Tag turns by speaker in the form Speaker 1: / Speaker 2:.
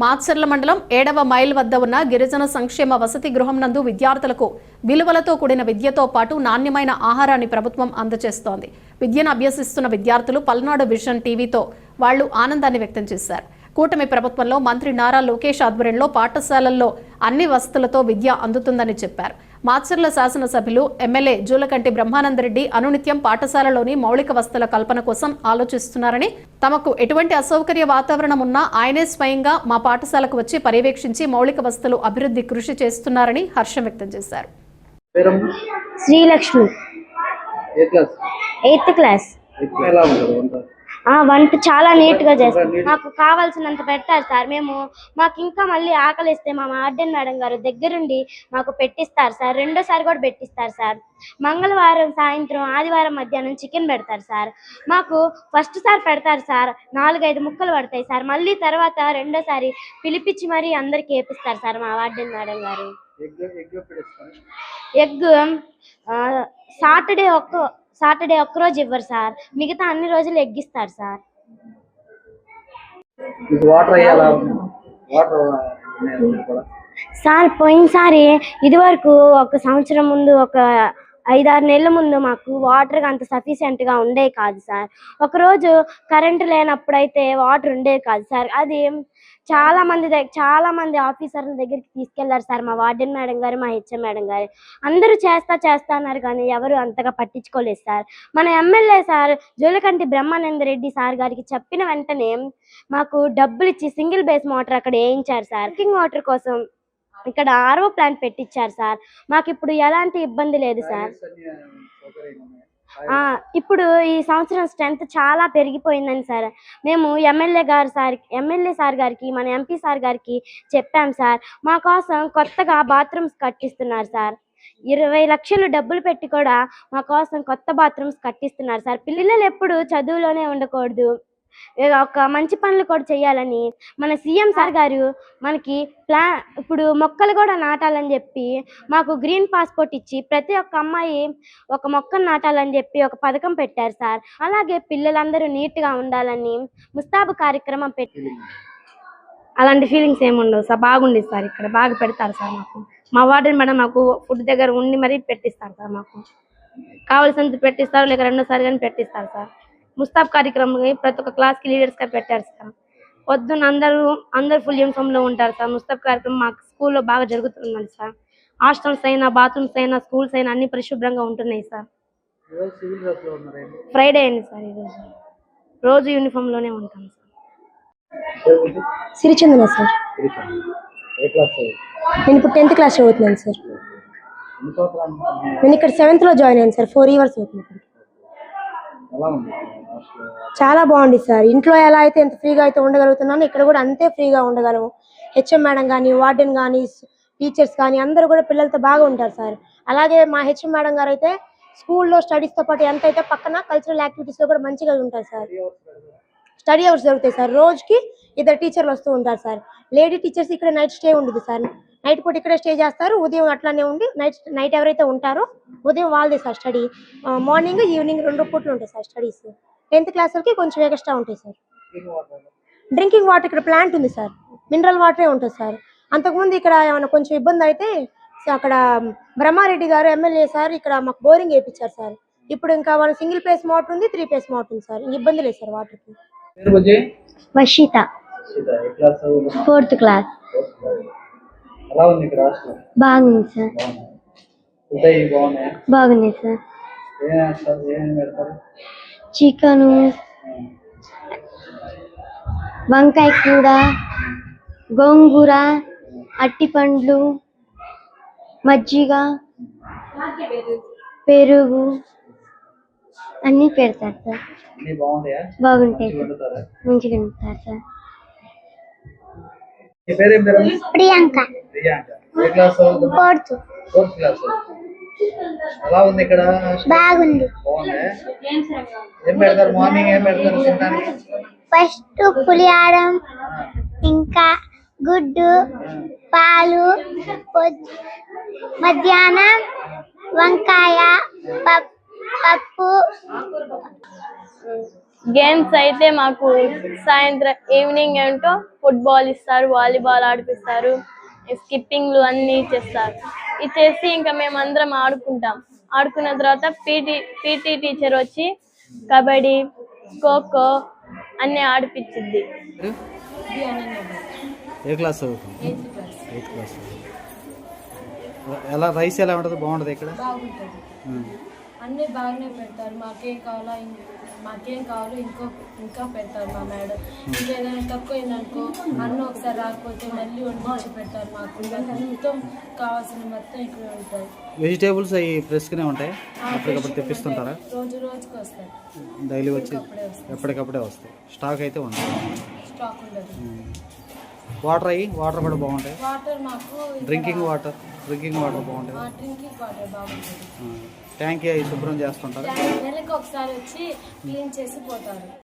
Speaker 1: మాచర్ల మండలం ఏడవ మైల్ వద్ద ఉన్న గిరిజన సంక్షేమ వసతి గృహం నందు విద్యార్థులకు విలువలతో కూడిన విద్యతో పాటు నాణ్యమైన ఆహారాన్ని ప్రభుత్వం అందజేస్తోంది. విద్యను అభ్యసిస్తున్న విద్యార్థులు పల్నాడు విజన్ టీవీతో వాళ్ళు ఆనందాన్ని వ్యక్తం చేశారు. కూటమి ప్రభుత్వంలో మంత్రి నారా లోకేష్ ఆధ్వర్యంలో పాఠశాలల్లో అన్ని వసతులతో విద్య అందుతుందని చెప్పారు. మాచర్ల శాసనసభ్యులు ఎమ్మెల్యే జూలకంటి బ్రహ్మానందరెడ్డి అనునిత్యం పాఠశాలలోని మౌలిక వసతుల కల్పన కోసం ఆలోచిస్తున్నారని తమకు ఎటువంటి అసౌకర్య వాతావరణం ఉన్నా ఆయనే స్వయంగా మా పాఠశాలకు వచ్చి పర్యవేక్షించి మౌలిక వసతులు అభివృద్ధి కృషి చేస్తున్నారని హర్షం వ్యక్తం చేశారు.
Speaker 2: శ్రీలక్ష్మి.
Speaker 3: ఏ క్లాస్?
Speaker 2: Eighth class.
Speaker 3: వంట
Speaker 2: ఆ వంట చాలా నీట్గా చేస్తారు. మాకు కావాల్సినంత పెడతారు సార్. మేము మాకు ఇంకా మళ్ళీ ఆకలిస్తే మా వార్డెన్ మేడం గారు దగ్గరుండి మాకు పెట్టిస్తారు సార్. రెండోసారి కూడా పెట్టిస్తారు సార్. మంగళవారం సాయంత్రం ఆదివారం మధ్యాహ్నం చికెన్ పెడతారు సార్. మాకు ఫస్ట్ సార్ పెడతారు సార్. నాలుగైదు ముక్కలు పడతాయి సార్. మళ్ళీ తర్వాత రెండోసారి పిలిపించి మరీ అందరికి వేపిస్తారు సార్ మా వార్డెన్ మేడం గారు.
Speaker 3: ఎగ్
Speaker 2: సాటర్డే ఒక్క సాటర్డే ఒక్కరోజు ఇవ్వరు సార్. మిగతా అన్ని రోజులు ఎగ్ ఇస్తారు సార్
Speaker 3: కూడా
Speaker 2: సార్ పోయినసారి ఇది వరకు ఒక సంవత్సరం ముందు ఒక ఐదారు నెలల ముందు మాకు వాటర్ అంత సఫిషియెంట్గా ఉండేవి కాదు సార్. ఒకరోజు కరెంట్ లేనప్పుడైతే వాటర్ ఉండేవి కాదు సార్. అది చాలా మంది దగ్గర చాలా మంది ఆఫీసర్ల దగ్గరికి తీసుకెళ్ళారు సార్. మా వార్డెన్ మేడం గారు మా హెచ్ఎం మేడం గారు. అందరూ చేస్తా చేస్తా అన్నారు కానీ ఎవరు అంతగా పట్టించుకోలేదు సార్. మన MLA sir Jolakanti Brahmananda Reddy sir గారికి చెప్పిన వెంటనే మాకు డబ్బులు ఇచ్చి సింగిల్ బేస్ మోటార్ అక్కడ వేయించారు సార్. డ్రింకింగ్ వాటర్ కోసం ఇక్కడ ఆర్ఓ ప్లాంట్ పెట్టించారు సార్. మాకు ఇప్పుడు ఎలాంటి ఇబ్బంది లేదు సార్. ఇప్పుడు ఈ సంవత్సరం స్ట్రెంత్ చాలా పెరిగిపోయిందని సార్. మేము ఎమ్మెల్యే గారు సార్ ఎమ్మెల్యే సార్ గారికి మన ఎంపీ సార్ గారికి చెప్పాం సార్. మా కోసం కొత్తగా బాత్రూమ్స్ కట్టిస్తున్నారు సార్. ఇరవై లక్షలు డబ్బులు పెట్టి కూడా మా కోసం కొత్త బాత్రూమ్స్ కట్టిస్తున్నారు సార్. పిల్లలు ఎప్పుడు చదువులోనే ఉండకూడదు. ఒక మంచి పనులు కూడా చేయాలని మన సీఎం సార్ గారు మనకి ప్లా ఇప్పుడు మొక్కలు కూడా నాటాలని చెప్పి మాకు గ్రీన్ పాస్పోర్ట్ ఇచ్చి ప్రతి ఒక్క అమ్మాయి ఒక మొక్కను నాటాలని చెప్పి ఒక పథకం పెట్టారు సార్. అలాగే పిల్లలందరూ నీట్గా ఉండాలని ముస్తాబు కార్యక్రమం పెట్టి అలాంటి ఫీలింగ్స్ ఏముండవు సార్. బాగుండేది సార్ ఇక్కడ. బాగా పెడతారు సార్ మాకు. మా వార్డెన్ మేడం మాకు ఫుడ్ దగ్గర ఉండి మరీ పెట్టిస్తారు సార్ మాకు. కావాల్సినంత పెట్టిస్తారు లేక రెండోసారి కానీ పెట్టిస్తారు సార్. ముస్తాబ్ కార్యక్రమం ప్రతి ఒక్క క్లాస్కి లీడర్స్గా పెట్టారు సార్. పొద్దున్న అందరూ అందరూ ఫుల్ యూనిఫామ్లో ఉంటారు సార్. ముస్తాబ్ కార్యక్రమం మాకు స్కూల్లో బాగా జరుగుతుంది సార్. హాస్టల్స్ అయినా బాత్రూమ్స్ అయినా స్కూల్స్ అయినా అన్ని పరిశుభ్రంగా ఉంటున్నాయి సార్. ఫ్రైడే అయింది సార్ ఈరోజు రోజు. యూనిఫామ్లోనే ఉంటాం సార్.
Speaker 4: సిరిచందన సార్.
Speaker 3: ఏ క్లాస్
Speaker 4: నేను ఇప్పుడు టెన్త్ క్లాస్ చదువుతున్నాను సార్? నేను ఇక్కడ సెవెంత్లో జాయిన్ అయ్యాను సార్. ఫోర్ ఇయర్స్ అవుతుంది ఇప్పుడు.
Speaker 3: ఎలా ఉంది హాస్టల్
Speaker 4: చాలా బాగుంది. సార్. ఇంట్లో ఎలా అయితే ఎంత ఫ్రీగా అయితే ఉండగలుగుతున్నానో ఇక్కడ కూడా అంతే ఫ్రీగా ఉండగలము. హెచ్ఎం మేడం కానీ వార్డెన్ కానీ టీచర్స్ కానీ అందరూ కూడా పిల్లలతో బాగా ఉంటారు సార్. అలాగే మా హెచ్ఎం మేడం గారు అయితే స్కూల్లో స్టడీస్తో పాటు ఎంత అయితే పక్కన కల్చరల్ యాక్టివిటీస్లో కూడా మంచిగా ఉంటారు సార్. స్టడీ అవర్స్ జరుగుతాయి సార్. రోజుకి ఇద్దరు టీచర్లు వస్తూ ఉంటారు సార్. లేడీ టీచర్స్ ఇక్కడ నైట్ స్టే ఉండదు సార్. నైట్ పూట ఇక్కడే స్టే చేస్తారు. ఉదయం అట్లానే ఉండి నైట్ నైట్ ఎవరైతే ఉంటారో ఉదయం వాళ్ళది సార్ స్టడీ. మార్నింగ్ ఈవినింగ్ రెండు పూట్లు ఉంటాయి సార్ స్టడీస్. టెన్త్ క్లాస్ వరకు కొంచెం ఎక్స్ట్రా ఉంటాయి సార్. డ్రింకింగ్ వాటర్ ఇక్కడ ప్లాంట్ ఉంది సార్. మినరల్ వాటరే ఉంటుంది సార్. అంతకుముందు ఇక్కడ ఏమైనా కొంచెం ఇబ్బంది అయితే సో అక్కడ బ్రహ్మారెడ్డి గారు ఎమ్మెల్యే సార్ ఇక్కడ మాకు బోరింగ్ వేయించారు సార్. ఇప్పుడు ఇంకా వాళ్ళ సింగిల్ పేస్ మోటర్ ఉంది త్రీ పేస్ మోటర్ ఉంది సార్. ఇబ్బంది లేదు సార్ వాటర్కి.
Speaker 3: చదువుతున్నావు?
Speaker 2: Fourth class. బాగుంది సార్. బాగుంది? సార్. చికెను వంకాయ కూర గోంగూర అట్టిపండ్లు మజ్జిగ పెరుగు అన్నీ పెడతారు సార్.
Speaker 3: బాగుంటాయా? మంచిగా
Speaker 2: సార్.
Speaker 3: వండుతారా?
Speaker 2: మంచిగా ఉంటారు sir. Priyanka. Fourth.
Speaker 3: Fourth class ఎలా ఉంది ఇక్కడ?
Speaker 2: బాగుంది.
Speaker 3: ఏం పెడతారు? మార్నింగ్ ఏం పెడతారు తినడానికి?
Speaker 2: ఫస్ట్ పులిహారం ఇంకా గుడ్డు పాలు మధ్యాహ్నం వంకాయ పప్- పప్పు
Speaker 5: గేమ్స్ అయితే మాకు సాయంత్రం ఈవినింగ్ ఏంటో ఫుట్బాల్ ఇస్తారు వాలీబాల్ ఆడిపిస్తారు స్కిప్పింగ్లు అన్నీ చేస్తారు. ఇచ్చేసి ఇంకా మేమందరం ఆడుకుంటాం. ఆడుకున్న తర్వాత పీటీ పీటీ టీచర్ వచ్చి కబడ్డీ ఖోఖో అన్నీ ఆడిపించింది
Speaker 3: ఏ క్లాస్ చదువుతుంది ఎయిత్ క్లాస్. ఎలా రైస్ ఎలా ఉంటుంది? బాగుంటుంది ఇక్కడ.
Speaker 6: అన్నీ బాగానే పెడతారు. మాకేం కావాలో మాకేం కావాలో ఇంకో ఇంకా పెడతారు మా మేడం. ఇంకేదైనా తక్కువ అయిందనుకో అన్న ఒకసారి రాకపోతే మళ్ళీ వండించి పెడతారు మాకు. మొత్తం కావాల్సిన మొత్తం ఇక్కడ ఉంటాయి.
Speaker 3: వెజిటేబుల్స్ అవి ఫ్రెష్గానే ఉంటాయి? అప్పటికప్పుడు తెప్పిస్తుంటారా?
Speaker 6: రోజు రోజుకి వస్తాయి.
Speaker 3: డైలీ వచ్చి ఎప్పటికప్పుడే వస్తాయి. స్టాక్ అయితే ఉంది
Speaker 6: స్టాక్ ఉండదు.
Speaker 3: వాటర్ అయ్యి వాటర్ కూడా బాగుంటాయి?
Speaker 6: వాటర్ మాకు
Speaker 3: డ్రింకింగ్ వాటర్ డ్రింకింగ్ వాటర్ బాగుంటాయి
Speaker 6: డ్రింకింగ్ వాటర్ బాగుంటుంది.
Speaker 3: ట్యాంక్ యూ శుభ్రం చేస్తుంటారు.
Speaker 6: నెలకు ఒకసారి వచ్చి క్లీన్ చేసి పోతారు.